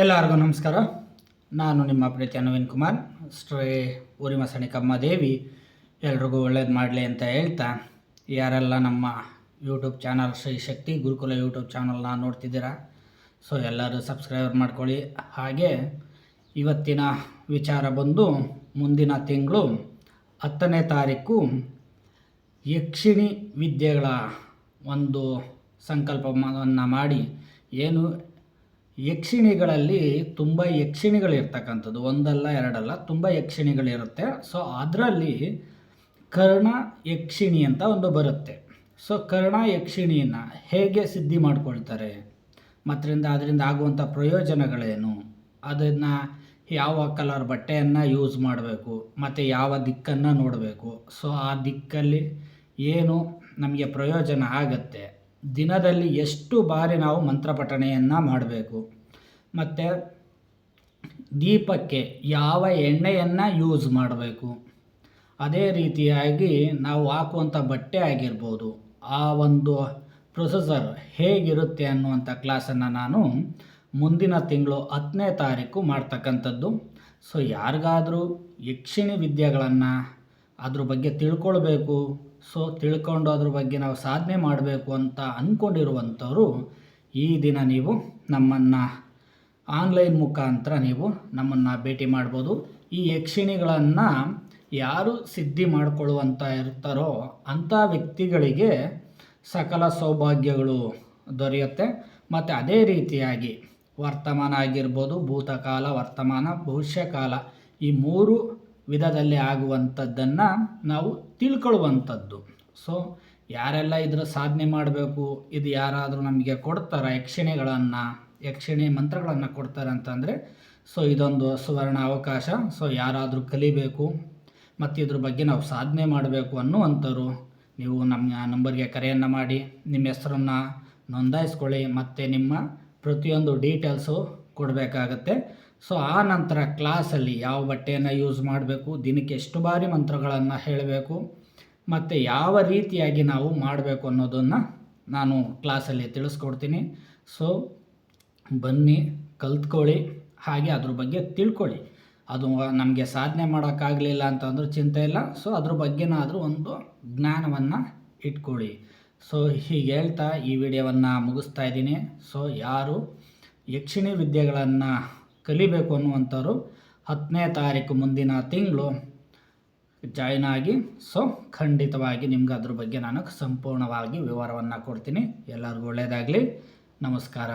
ಎಲ್ಲರಿಗೂ ನಮಸ್ಕಾರ. ನಾನು ನಿಮ್ಮ ಪ್ರೀತಿಯ ನವೀನ್ ಕುಮಾರ್. ಶ್ರೀ ಊರಿಮಸಣಿ ದೇವಿ, ಎಲ್ರಿಗೂ ಒಳ್ಳೇದು ಮಾಡಲಿ ಅಂತ ಹೇಳ್ತಾ, ಯಾರೆಲ್ಲ ನಮ್ಮ YouTube channel Shri Shakti Gurukula YouTube ಚಾನಲ್ನ ನೋಡ್ತಿದ್ದೀರಾ, ಸೊ ಎಲ್ಲರೂ ಸಬ್ಸ್ಕ್ರೈಬರ್ ಮಾಡ್ಕೊಳ್ಳಿ. ಹಾಗೆ ಇವತ್ತಿನ ವಿಚಾರ ಬಂದು, ಮುಂದಿನ ತಿಂಗಳು ಹತ್ತನೇ ತಾರೀಕು ಯಕ್ಷಿಣಿ ವಿದ್ಯೆಗಳ ಒಂದು ಸಂಕಲ್ಪವನ್ನು ಮಾಡಿ, ಏನು ಯಕ್ಷಿಣಿಗಳಲ್ಲಿ ತುಂಬ ಯಕ್ಷಿಣಿಗಳಿರ್ತಕ್ಕಂಥದ್ದು, ಒಂದಲ್ಲ ಎರಡಲ್ಲ, ತುಂಬ ಯಕ್ಷಿಣಿಗಳಿರುತ್ತೆ. ಸೊ ಅದರಲ್ಲಿ ಕರ್ಣ ಯಕ್ಷಿಣಿ ಅಂತ ಒಂದು ಬರುತ್ತೆ. ಸೊ ಕರ್ಣ ಯಕ್ಷಿಣಿಯನ್ನು ಹೇಗೆ ಸಿದ್ಧಿ ಮಾಡ್ಕೊಳ್ತಾರೆ? ಮತ್ತರಿಂದ ಅದರಿಂದ ಆಗುವಂಥ ಪ್ರಯೋಜನಗಳೇನು? ಅದನ್ನು ಯಾವ ಕಲರ್ ಬಟ್ಟೆಯನ್ನು ಯೂಸ್ ಮಾಡಬೇಕು, ಮತ್ತು ಯಾವ ದಿಕ್ಕನ್ನು ನೋಡಬೇಕು? ಸೊ ಆ ದಿಕ್ಕಲ್ಲಿ ಏನು ನಮಗೆ ಪ್ರಯೋಜನ ಆಗತ್ತೆ? ದಿನದಲ್ಲಿ ಎಷ್ಟು ಬಾರಿ ನಾವು ಮಂತ್ರ ಪಠಣೆಯನ್ನು ಮಾಡಬೇಕು. ಮತ್ತು ದೀಪಕ್ಕೆ ಯಾವ ಎಣ್ಣೆಯನ್ನು ಯೂಸ್ ಮಾಡಬೇಕು. ಅದೇ ರೀತಿಯಾಗಿ ನಾವು ಹಾಕುವಂಥ ಬಟ್ಟೆ ಆಗಿರ್ಬೋದು. ಆ ಒಂದು ಪ್ರೊಸೆಸರ್ ಹೇಗಿರುತ್ತೆ ಅನ್ನುವಂಥ ಕ್ಲಾಸನ್ನು ನಾನು ಮುಂದಿನ ತಿಂಗಳು ಹತ್ತನೇ ತಾರೀಕು ಮಾಡ್ತಕ್ಕಂಥದ್ದು. ಸೊ ಯಾರಿಗಾದರೂ ಯಕ್ಷಿಣಿ ವಿದ್ಯೆಗಳನ್ನು ಅದ್ರ ಬಗ್ಗೆ ತಿಳ್ಕೊಳ್ಬೇಕು. ಸೊ ತಿಳ್ಕೊಂಡು ಅದ್ರ ಬಗ್ಗೆ ನಾವು ಸಾಧನೆ ಮಾಡಬೇಕು ಅಂತ ಅಂದ್ಕೊಂಡಿರುವಂಥವ್ರು ಈ ದಿನ ನೀವು ನಮ್ಮನ್ನು ಆನ್ಲೈನ್ ಮುಖಾಂತರ ನೀವು ನಮ್ಮನ್ನು ಭೇಟಿ ಮಾಡ್ಬೋದು. ಈ ಯಕ್ಷಿಣಿಗಳನ್ನು ಯಾರು ಸಿದ್ಧಿ ಮಾಡಿಕೊಳ್ಳುವಂಥ ಇರ್ತಾರೋ ಅಂಥ ವ್ಯಕ್ತಿಗಳಿಗೆ ಸಕಲ ಸೌಭಾಗ್ಯಗಳು ದೊರೆಯುತ್ತೆ. ಮತ್ತು ಅದೇ ರೀತಿಯಾಗಿ ವರ್ತಮಾನ ಆಗಿರ್ಬೋದು, ಭೂತಕಾಲ, ವರ್ತಮಾನ, ಭವಿಷ್ಯಕಾಲ ಈ ಮೂರು ವಿಧದಲ್ಲಿ ಆಗುವಂಥದ್ದನ್ನು ನಾವು ತಿಳ್ಕೊಳ್ಳುವಂಥದ್ದು. ಸೊ ಯಾರೆಲ್ಲ ಇದರ ಸಾಧನೆ ಮಾಡಬೇಕು, ಇದು ಯಾರಾದರೂ ನಮಗೆ ಕೊಡ್ತಾರೆ ಯಕ್ಷಿಣಿಗಳನ್ನು, ಯಕ್ಷಿಣಿ ಮಂತ್ರಗಳನ್ನು ಕೊಡ್ತಾರೆ ಅಂತಂದರೆ ಸೊ ಇದೊಂದು ಸುವರ್ಣ ಅವಕಾಶ. ಸೊ ಯಾರಾದರೂ ಕಲಿಬೇಕು, ಮತ್ತು ಇದ್ರ ಬಗ್ಗೆ ನಾವು ಸಾಧನೆ ಮಾಡಬೇಕು ಅನ್ನುವಂಥವ್ರು, ನೀವು ನಮ್ಮ ನಂಬರ್ಗೆ ಕರೆಯನ್ನು ಮಾಡಿ, ನಿಮ್ಮ ಹೆಸರನ್ನು ನೋಂದಾಯಿಸ್ಕೊಳ್ಳಿ, ಮತ್ತು ನಿಮ್ಮ ಪ್ರತಿಯೊಂದು ಡೀಟೇಲ್ಸು ಕೊಡಬೇಕಾಗತ್ತೆ. ಸೊ ಆ ನಂತರ ಕ್ಲಾಸಲ್ಲಿ ಯಾವ ಬಟ್ಟೆಯನ್ನು ಯೂಸ್ ಮಾಡಬೇಕು, ದಿನಕ್ಕೆ ಎಷ್ಟು ಬಾರಿ ಮಂತ್ರಗಳನ್ನು ಹೇಳಬೇಕು, ಮತ್ತು ಯಾವ ರೀತಿಯಾಗಿ ನಾವು ಮಾಡಬೇಕು ಅನ್ನೋದನ್ನು ನಾನು ಕ್ಲಾಸಲ್ಲಿ ತಿಳಿಸ್ಕೊಡ್ತೀನಿ. ಸೊ ಬನ್ನಿ, ಕಲ್ತ್ಕೊಳ್ಳಿ, ಹಾಗೆ ಅದ್ರ ಬಗ್ಗೆ ತಿಳ್ಕೊಳ್ಳಿ. ಅದು ನಮಗೆ ಸಾಧನೆ ಮಾಡೋಕ್ಕಾಗಲಿಲ್ಲ ಅಂತಂದ್ರೂ ಚಿಂತೆ ಇಲ್ಲ. ಸೊ ಅದ್ರ ಬಗ್ಗೆನಾದರೂ ಒಂದು ಜ್ಞಾನವನ್ನು ಇಟ್ಕೊಳ್ಳಿ. ಸೊ ಹೀಗೆ ಹೇಳ್ತಾ ಈ ವಿಡಿಯೋವನ್ನು ಮುಗಿಸ್ತಾ ಇದ್ದೀನಿ. ಸೊ ಯಾರು ಯಕ್ಷಿಣಿ ವಿದ್ಯೆಗಳನ್ನು ಕಲಿಬೇಕು ಅನ್ನುವಂಥವ್ರು ಹತ್ತನೇ ತಾರೀಕು ಮುಂದಿನ ತಿಂಗಳು ಜಾಯ್ನ್ ಆಗಿ ಸೊ ಖಂಡಿತವಾಗಿ ನಿಮ್ಗೆ ಅದ್ರ ಬಗ್ಗೆ ನಾನು ಸಂಪೂರ್ಣವಾಗಿ ವಿವರವನ್ನು ಕೊಡ್ತೀನಿ. ಎಲ್ಲರಿಗೂ ಒಳ್ಳೆಯದಾಗಲಿ ನಮಸ್ಕಾರ.